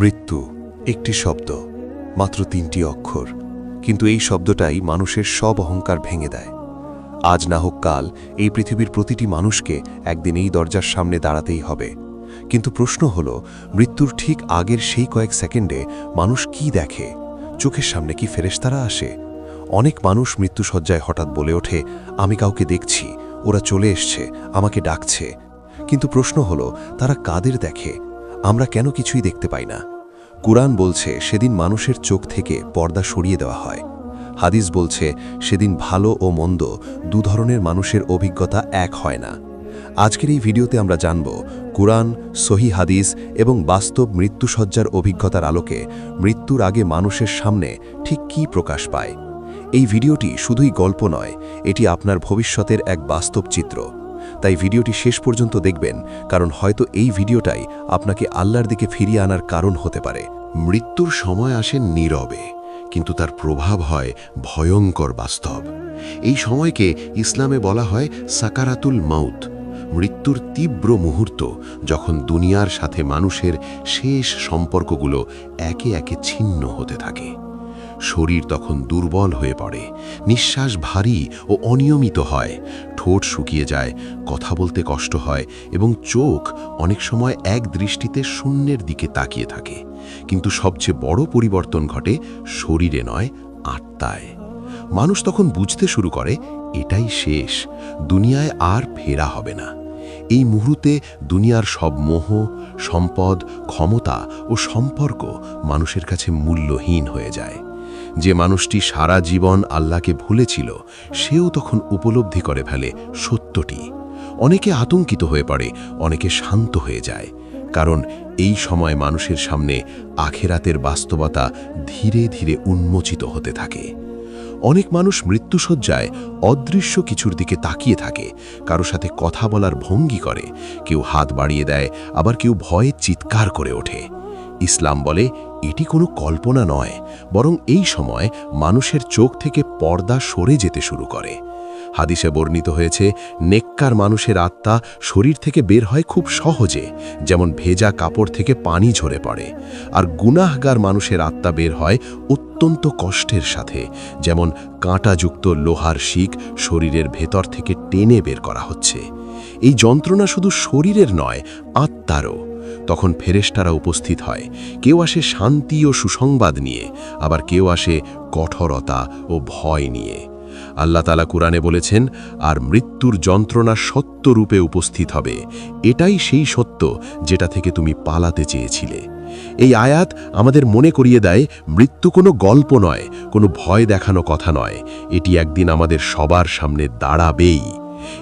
মৃত্যু, একটি শব্দ, মাত্র তিনটি অক্ষর, কিন্তু এই শব্দটাই মানুষের সব অহংকার ভেঙে দেয়। আজ না হোক কাল, এই পৃথিবীর প্রতিটি মানুষকে একদিন এই দরজার সামনে দাঁড়াতেই হবে। কিন্তু প্রশ্ন হল, মৃত্যুর ঠিক আগের সেই কয়েক সেকেন্ডে মানুষ কি দেখে? চোখের সামনে কি ফেরেশতারা আসে? অনেক মানুষ মৃত্যুসজ্জায় হঠাৎ বলে ওঠে, আমি কাউকে দেখছি, ওরা চলে এসছে, আমাকে ডাকছে। কিন্তু প্রশ্ন হল, তারা কাদের দেখে? আমরা কেন কিছুই দেখতে পাই না। কুরআন বলছে, সেদিন মানুষের চোখ থেকে পর্দা সরিয়ে দেওয়া হয়। হাদিস বলছে, সেদিন ভালো ও মন্দ, দু ধরনের মানুষের অভিজ্ঞতা এক হয় না। আজকের এই ভিডিওতে আমরা জানব, কুরআন, সহি হাদিস এবং বাস্তব মৃত্যুসজ্জার অভিজ্ঞতার আলোকে মৃত্যুর আগে মানুষের সামনে ঠিক কি প্রকাশ পায়। এই ভিডিওটি শুধুই গল্প নয়, এটি আপনার ভবিষ্যতের এক বাস্তব চিত্র। তাই ভিডিওটি শেষ পর্যন্ত দেখবেন, কারণ হয়তো এই ভিডিওটাই আপনাকে আল্লাহর দিকে ফিরিয়ে আনার কারণ হতে পারে। মৃত্যুর সময় আসে নীরবে, কিন্তু তার প্রভাব হয় ভয়ঙ্কর বাস্তব। এই সময়কে ইসলামে বলা হয় সাকারাতুল মাউত, মৃত্যুর তীব্র মুহূর্ত যখন দুনিয়ার সাথে মানুষের শেষ সম্পর্কগুলো একে একে ছিন্ন হতে থাকে। শরীর তখন দুর্বল হয়ে পড়ে, নিঃশ্বাস ভারী ও অনিয়মিত হয়, ঠোঁট শুকিয়ে যায়, কথা বলতে কষ্ট হয় এবং চোখ অনেক সময় এক দৃষ্টিতে শূন্যের দিকে তাকিয়ে থাকে। কিন্তু সবচেয়ে বড় পরিবর্তন ঘটে শরীরে নয়, আত্মায়। মানুষ তখন বুঝতে শুরু করে, এটাই শেষ, দুনিয়ায় আর ফেরা হবে না। এই মুহূর্তে দুনিয়ার সব মোহ, সম্পদ, ক্ষমতা ও সম্পর্ক মানুষের কাছে মূল্যহীন হয়ে যায়। যে মানুষটি সারা জীবন আল্লাহকে ভুলেছিল, সেও তখন উপলব্ধি করে ফেলে সত্যটি। অনেকে আতঙ্কিত হয়ে পড়ে, অনেকে শান্ত হয়ে যায়। কারণ এই সময় মানুষের সামনে আখেরাতের বাস্তবতা ধীরে ধীরে উন্মোচিত হতে থাকে। অনেক মানুষ মৃত্যুসজ্জায় অদৃশ্য কিছুর দিকে তাকিয়ে থাকে, কারও সাথে কথা বলার ভঙ্গি করে, কেউ হাত বাড়িয়ে দেয়, আবার কেউ ভয়ে চিৎকার করে ওঠে। ইসলাম বলে, এটি কোনো কল্পনা নয়, বরং এই সময় মানুষের চোখ থেকে পর্দা সরে যেতে শুরু করে। হাদিসে বর্ণিত হয়েছে, নেককার মানুষের আত্মা শরীর থেকে বের হয় খুব সহজে, যেমন ভেজা কাপড় থেকে পানি ঝরে পড়ে, আর গুনাহগার মানুষের আত্মা বের হয় অত্যন্ত কষ্টের সাথে, যেমন কাঁটাযুক্ত লোহার শিক শরীরের ভেতর থেকে টেনে বের করা হচ্ছে। এই যন্ত্রণা শুধু শরীরের নয়, আত্মারও। তখন ফেরেশতারা উপস্থিত হয়। কেউ আসে শান্তি ও সুসংবাদ নিয়ে, আবার কেউ আসে কঠোরতা ও ভয় নিয়ে। আল্লাহ তালা কুরআনে বলেছেন, আর মৃত্যুর যন্ত্রণা সত্য রূপে উপস্থিত হবে। এটাই সেই সত্য যেটা থেকে তুমি পালাতে চেয়েছিলে। এই আয়াত আমাদের মনে করিয়ে দেয়, মৃত্যু কোনো গল্প নয়, কোনো ভয় দেখানো কথা নয়। এটি একদিন আমাদের সবার সামনে দাঁড়াবেই।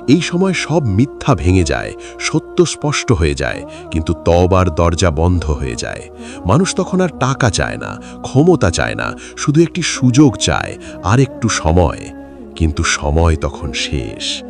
এই সময় সব মিথ্যা ভেঙে যায়, সত্য স্পষ্ট হয়ে যায়, কিন্তু তবার দরজা বন্ধ হয়ে যায়। মানুষ তখন আর টাকা চায় না, ক্ষমতা চায় না, শুধু একটি সুযোগ চায়, আর একটু সময়। কিন্তু সময় তখন শেষ।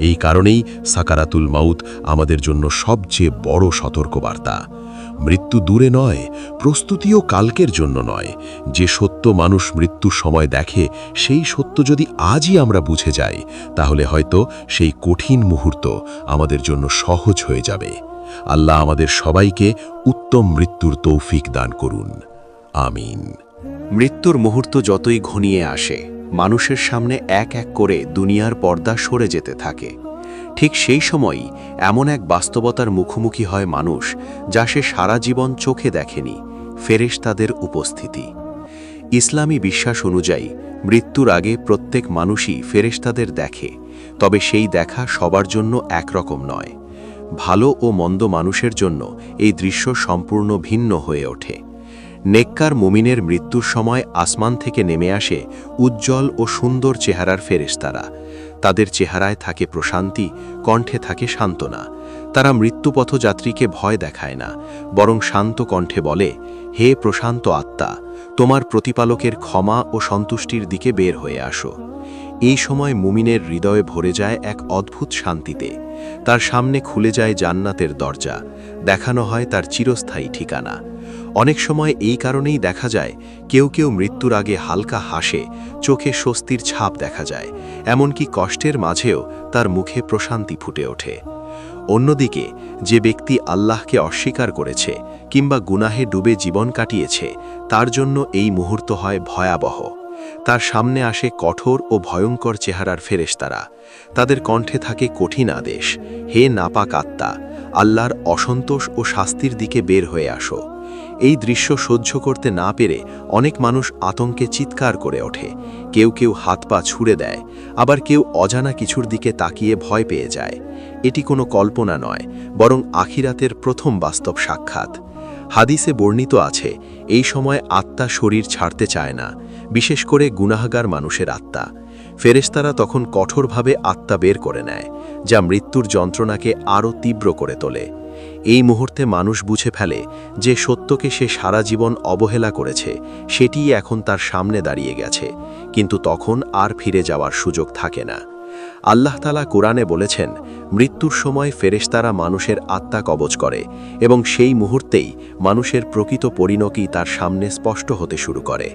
এই কারণেই সাকারাতুল মাউত আমাদের জন্য সবচেয়ে বড় সতর্কবার্তা। মৃত্যু দূরে নয়, প্রস্তুতিও কালকের জন্য নয়। যে সত্য মানুষ মৃত্যুর সময় দেখে, সেই সত্য যদি আজই আমরা বুঝে যাই, তাহলে হয়তো সেই কঠিন মুহূর্ত আমাদের জন্য সহজ হয়ে যাবে। আল্লাহ আমাদের সবাইকে উত্তম মৃত্যুর তৌফিক দান করুন। আমিন। মৃত্যুর মুহূর্ত যতই ঘনিয়ে আসে, মানুষের সামনে এক এক করে দুনিয়ার পর্দা সরে যেতে থাকে। ঠিক সেই সময়ই এমন এক বাস্তবতার মুখোমুখি হয় মানুষ যা সে সারা জীবন চোখে দেখেনি, ফেরেশতাদের উপস্থিতি। ইসলামী বিশ্বাস অনুযায়ী, মৃত্যুর আগে প্রত্যেক মানুষই ফেরেশতাদের দেখে, তবে সেই দেখা সবার জন্য একরকম নয়। ভালো ও মন্দ মানুষের জন্য এই দৃশ্য সম্পূর্ণ ভিন্ন হয়ে ওঠে। নেককার মুমিনের মৃত্যুর সময় আসমান থেকে নেমে আসে উজ্জ্বল ও সুন্দর চেহারার ফেরেশতারা তাদের চেহারায় থাকে প্রশান্তি, কণ্ঠে থাকে সান্ত্বনা। তারা মৃত্যুপথযাত্রীকে ভয় দেখায় না, বরং শান্ত কণ্ঠে বলে, হে প্রশান্ত আত্মা, তোমার প্রতিপালকের ক্ষমা ও সন্তুষ্টির দিকে বের হয়ে আসো। এই সময় মুমিনের হৃদয়ে ভরে যায় এক অদ্ভুত শান্তিতে। তার সামনে খুলে যায় জান্নাতের দরজা। দেখানো হয় তার চিরস্থায়ী ঠিকানা। অনেক সময় এই কারণেই দেখা যায়, কেউ কেউ মৃত্যুর আগে হালকা হাসে, চোখে স্বস্তির ছাপ দেখা যায়, এমনকি কষ্টের মাঝেও তার মুখে প্রশান্তি ফুটে ওঠে। অন্যদিকে, যে ব্যক্তি আল্লাহকে অস্বীকার করেছে কিংবা গুনাহে ডুবে জীবন কাটিয়েছে, তার জন্য এই মুহূর্ত হয় ভয়াবহ। তার সামনে আসে কঠোর ও ভয়ঙ্কর চেহারার ফেরেশতারা। তাদের কণ্ঠে থাকে কঠিন আদেশ, হে নাপাক আত্মা, আল্লাহর অসন্তোষ ও শাস্তির দিকে বের হয়ে আসো। এই দৃশ্য সহ্য করতে না পেরে অনেক মানুষ আতঙ্কে চিৎকার করে ওঠে। কেউ কেউ হাত পা ছুড়ে দেয়, আবার কেউ অজানা কিছুর দিকে তাকিয়ে ভয় পেয়ে যায়। এটি কোনো কল্পনা নয়, বরং আখিরাতের প্রথম বাস্তব সাক্ষাৎ। হাদিসে বর্ণিত আছে, এই সময় আত্মা শরীর ছাড়তে চায় না, বিশেষ করে গুনাহগার মানুষের আত্মা। ফেরেশতারা তখন কঠোরভাবে আত্মা বের করে নেয়, যা মৃত্যুর যন্ত্রণাকে আরও তীব্র করে তোলে। এই মুহূর্তে মানুষ বুঝে ফেলে যে সত্যকে সে সারা জীবন অবহেলা করেছে, সেটিই এখন তার সামনে দাঁড়িয়ে গেছে, কিন্তু তখন আর ফিরে যাওয়ার সুযোগ থাকে না। আল্লাহ তালা কোরআনে বলেছেন, মৃত্যুর সময় ফেরেশতারা মানুষের আত্মা কবজ করে এবং সেই মুহূর্তেই মানুষের প্রকৃত পরিণতি তার সামনে স্পষ্ট হতে শুরু করে।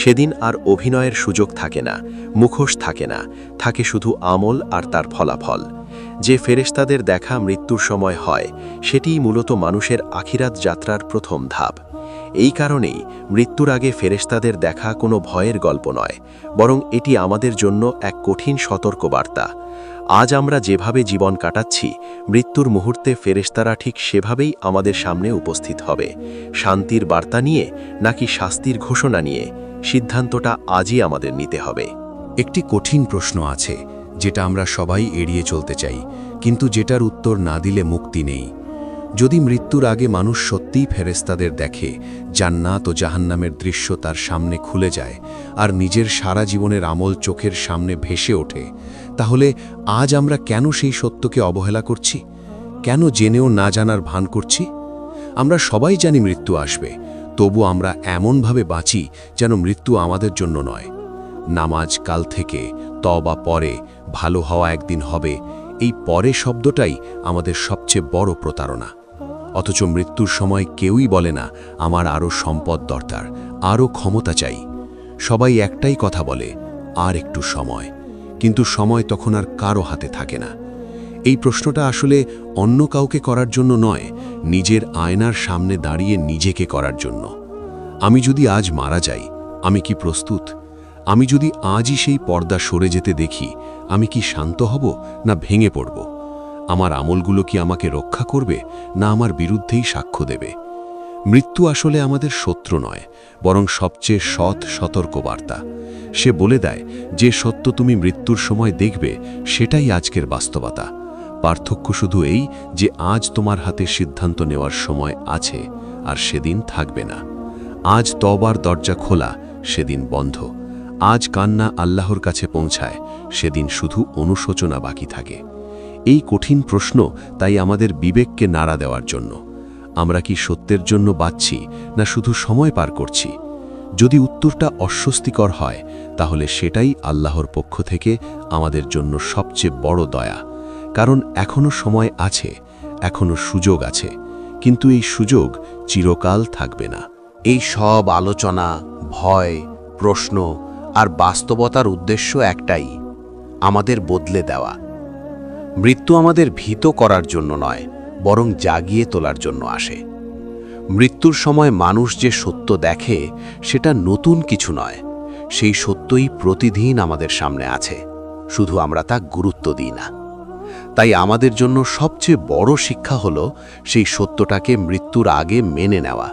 সেদিন আর অভিনয়ের সুযোগ থাকে না, মুখোশ থাকে না, থাকে শুধু আমল আর তার ফলাফল। যে ফেরেশতাদের দেখা মৃত্যুর সময় হয়, সেটিই মূলত মানুষের আখিরাত যাত্রার প্রথম ধাপ। এই কারণেই মৃত্যুর আগে ফেরেশতাদের দেখা কোনো ভয়ের গল্প নয়, বরং এটি আমাদের জন্য এক কঠিন সতর্কবার্তা। আজ আমরা যেভাবে জীবন কাটাচ্ছি, মৃত্যুর মুহূর্তে ফেরেশতারা ঠিক সেভাবেই আমাদের সামনে উপস্থিত হবে। শান্তির বার্তা নিয়ে নাকি শাস্তির ঘোষণা নিয়ে সিদ্ধান্তটা আজই আমাদের নিতে হবে। একটি কঠিন প্রশ্ন আছে যেটা আমরা সবাই এড়িয়ে চলতে চাই, কিন্তু যেটার উত্তর না দিলে মুক্তি নেই। যদি মৃত্যুর আগে মানুষ সত্যিই ফেরেস্তাদের দেখে, জান্নাত ও জাহান্নামের দৃশ্য তার সামনে খুলে যায়, আর নিজের সারা জীবনের আমল চোখের সামনে ভেসে ওঠে, তাহলে আজ আমরা কেন সেই সত্যকে অবহেলা করছি? কেন জেনেও না জানার ভান করছি? আমরা সবাই জানি মৃত্যু আসবে, তবু আমরা এমনভাবে বাঁচি যেন মৃত্যু আমাদের জন্য নয়। নামাজ কাল থেকে তবা পরে ভালো হওয়া একদিন হবে, এই পরে শব্দটাই আমাদের সবচেয়ে বড় প্রতারণা। অথচ মৃত্যুর সময় কেউই বলে না, আমার আরও সম্পদ দরকার আরও ক্ষমতা চাই। সবাই একটাই কথা বলে, আর একটু সময়। কিন্তু সময় তখন আর কারও হাতে থাকে না। এই প্রশ্নটা আসলে অন্য কাউকে করার জন্য নয়, নিজের আয়নার সামনে দাঁড়িয়ে নিজেকে করার জন্য। আমি যদি আজ মারা যাই, আমি কি প্রস্তুত? আমি যদি আজই সেই পর্দা সরে যেতে দেখি আমি কি শান্ত হব না ভেঙে পড়ব? আমার আমলগুলো কি আমাকে রক্ষা করবে না আমার বিরুদ্ধেই সাক্ষ্য দেবে? মৃত্যু আসলে আমাদের শত্রু নয়, বরং সবচেয়ে সৎ সতর্কবার্তা। সে বলে দেয়, যে সত্য তুমি মৃত্যুর সময় দেখবে, সেটাই আজকের বাস্তবতা। পার্থক্য শুধু এই যে আজ তোমার হাতে সিদ্ধান্ত নেওয়ার সময় আছে, আর সেদিন থাকবে না। আজ তবার দরজা খোলা, সেদিন বন্ধ। আজ কান্না আল্লাহর কাছে পৌঁছায় সেদিন শুধু অনুশোচনা বাকি থাকে। এই কঠিন প্রশ্ন তাই আমাদের বিবেককে নাড়া দেওয়ার জন্য। আমরা কি সত্যের জন্য বাঁচছি, না শুধু সময় পার করছি? যদি উত্তরটা অস্বস্তিকর হয়, তাহলে সেটাই আল্লাহর পক্ষ থেকে আমাদের জন্য সবচেয়ে বড় দয়া। কারণ এখনও সময় আছে এখনও সুযোগ আছে, কিন্তু এই সুযোগ চিরকাল থাকবে না। এই সব আলোচনা, ভয়, প্রশ্ন আর বাস্তবতার উদ্দেশ্য একটাই আমাদের বদলে দেওয়া। মৃত্যু আমাদের ভীত করার জন্য নয়, বরং জাগিয়ে তোলার জন্য আসে। মৃত্যুর সময় মানুষ যে সত্য দেখে, সেটা নতুন কিছু নয়। সেই সত্যই প্রতিদিন আমাদের সামনে আছে, শুধু আমরা তা গুরুত্ব দিই না। তাই আমাদের জন্য সবচেয়ে বড় শিক্ষা হল সেই সত্যটাকে মৃত্যুর আগে মেনে নেওয়া।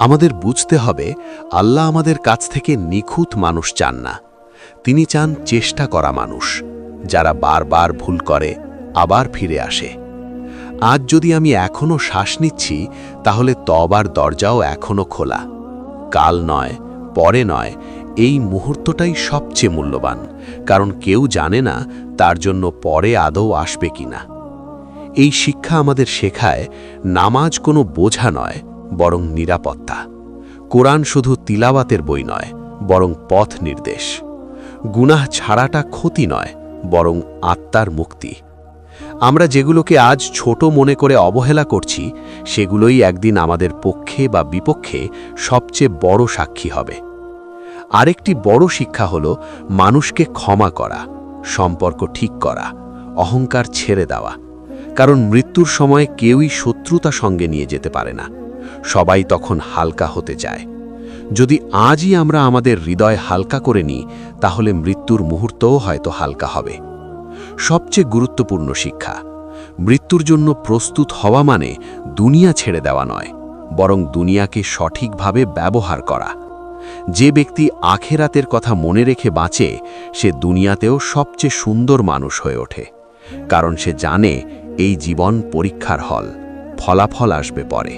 আমাদের বুঝতে হবে, আল্লাহ আমাদের কাছ থেকে নিখুঁত মানুষ চান না। তিনি চান চেষ্টা করা মানুষ, যারা বারবার ভুল করে, আবার ফিরে আসে। আজ যদি আমি এখনও শ্বাস নিচ্ছি, তাহলে তবার দরজাও এখনও খোলা। কাল নয়, পরে নয়, এই মুহূর্তটাই সবচেয়ে মূল্যবান, কারণ কেউ জানে না তার জন্য পরে আদৌ আসবে কিনা। এই শিক্ষা আমাদের শেখায়, নামাজ কোনো বোঝা নয়, বরং নিরাপত্তা। কোরআন শুধু তিলাওয়াতের বই নয়, বরং পথ নির্দেশ। গুনাহ ছাড়াটা ক্ষতি নয়, বরং আত্মার মুক্তি। আমরা যেগুলোকে আজ ছোট মনে করে অবহেলা করছি, সেগুলোই একদিন আমাদের পক্ষে বা বিপক্ষে সবচেয়ে বড় সাক্ষী হবে। আরেকটি বড় শিক্ষা হল, মানুষকে ক্ষমা করা, সম্পর্ক ঠিক করা, অহংকার ছেড়ে দেওয়া। কারণ মৃত্যুর সময় কেউই শত্রুতা সঙ্গে নিয়ে যেতে পারে না। সবাই তখন হালকা হতে চায়। যদি আজই আমরা আমাদের হৃদয় হালকা করে নিই, তাহলে মৃত্যুর মুহূর্তও হয়তো হালকা হবে। সবচেয়ে গুরুত্বপূর্ণ শিক্ষা, মৃত্যুর জন্য প্রস্তুত হওয়া মানে দুনিয়া ছেড়ে দেওয়া নয়, বরং দুনিয়াকে সঠিকভাবে ব্যবহার করা। যে ব্যক্তি আখেরাতের কথা মনে রেখে বাঁচে, সে দুনিয়াতেও সবচেয়ে সুন্দর মানুষ হয়ে ওঠে, কারণ সে জানে এই জীবন পরীক্ষার হল, ফলাফল আসবে পরে।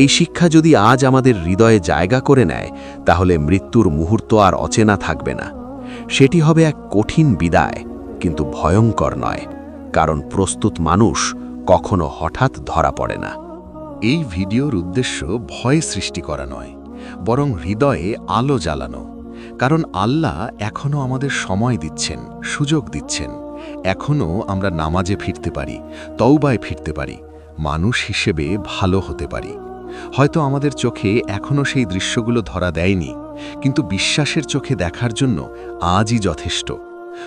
এই শিক্ষা যদি আজ আমাদের হৃদয়ে জায়গা করে নেয়, তাহলে মৃত্যুর মুহূর্ত আর অচেনা থাকবে না। সেটি হবে এক কঠিন বিদায়, কিন্তু ভয়ঙ্কর নয়, কারণ প্রস্তুত মানুষ কখনো হঠাৎ ধরা পড়ে না। এই ভিডিওর উদ্দেশ্য ভয় সৃষ্টি করা নয়, বরং হৃদয়ে আলো জ্বালানো, কারণ আল্লাহ এখনও আমাদের সময় দিচ্ছেন, সুযোগ দিচ্ছেন। এখনও আমরা নামাজে ফিরতে পারি তৌবায় ফিরতে পারি মানুষ হিসেবে ভালো হতে পারি। হয়তো আমাদের চোখে এখনও সেই দৃশ্যগুলো ধরা দেয়নি, কিন্তু বিশ্বাসের চোখে দেখার জন্য আজই যথেষ্ট।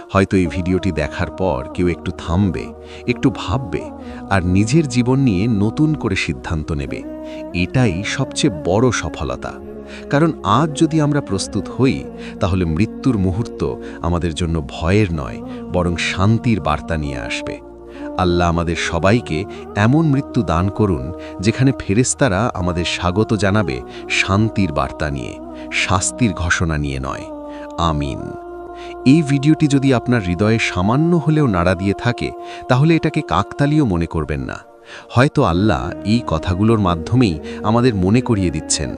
হয়তো এই ভিডিওটি দেখার পর কেউ একটু থামবে, একটু ভাববে, আর নিজের জীবন নিয়ে নতুন করে সিদ্ধান্ত নেবে। এটাই সবচেয়ে বড় সফলতা। কারণ আজ যদি আমরা প্রস্তুত হই, তাহলে মৃত্যুর মুহূর্ত আমাদের জন্য ভয়ের নয়, বরং শান্তির বার্তা নিয়ে আসবে। আল্লাহ আমাদের সবাইকে এমন মৃত্যু দান করুন, যেখানে ফেরেস্তারা আমাদের স্বাগত জানাবে, শান্তির বার্তা নিয়ে, শাস্তির ঘোষণা নিয়ে নয়। আমিন। এই ভিডিওটি যদি আপনার হৃদয়ে সামান্য হলেও নাড়া দিয়ে থাকে, তাহলে এটাকে কাকতালীয় মনে করবেন না। হয়তো আল্লাহ এই কথাগুলোর মাধ্যমেই আমাদের মনে করিয়ে দিচ্ছেন,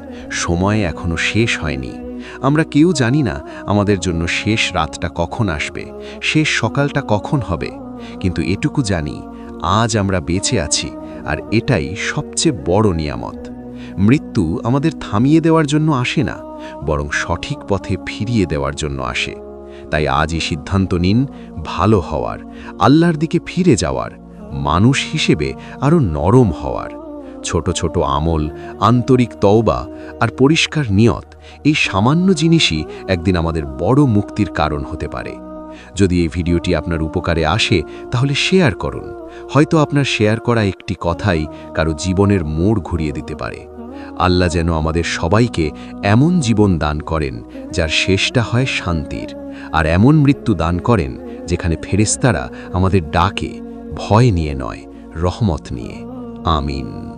সময় এখনও শেষ হয়নি। আমরা কেউ জানি না আমাদের জন্য শেষ রাতটা কখন আসবে, শেষ সকালটা কখন হবে। কিন্তু এটুকু জানি, আজ আমরা বেঁচে আছি, আর এটাই সবচেয়ে বড় নিয়ামত। মৃত্যু আমাদের থামিয়ে দেওয়ার জন্য আসে না, বরং সঠিক পথে ফিরিয়ে দেওয়ার জন্য আসে। তাই আজই সিদ্ধান্ত নিন, ভালো হওয়ার, আল্লাহর দিকে ফিরে যাওয়ার, মানুষ হিসেবে আরও নরম হওয়ার। ছোট ছোট আমল, আন্তরিক তওবা আর পরিষ্কার নিয়ত, এই সামান্য জিনিসই একদিন আমাদের বড় মুক্তির কারণ হতে পারে। যদি এই ভিডিওটি আপনার উপকারে আসে, তাহলে শেয়ার করুন। হয়তো আপনার শেয়ার করা একটি কথাই কারও জীবনের মোড় ঘুরিয়ে দিতে পারে। আল্লাহ যেন আমাদের সবাইকে এমন জীবন দান করেন, যার শেষটা হয় শান্তির, আর এমন মৃত্যু দান করেন, যেখানে ফেরেস্তারা আমাদের ডাকে, ভয় নিয়ে নয়, রহমত নিয়ে। আমিন।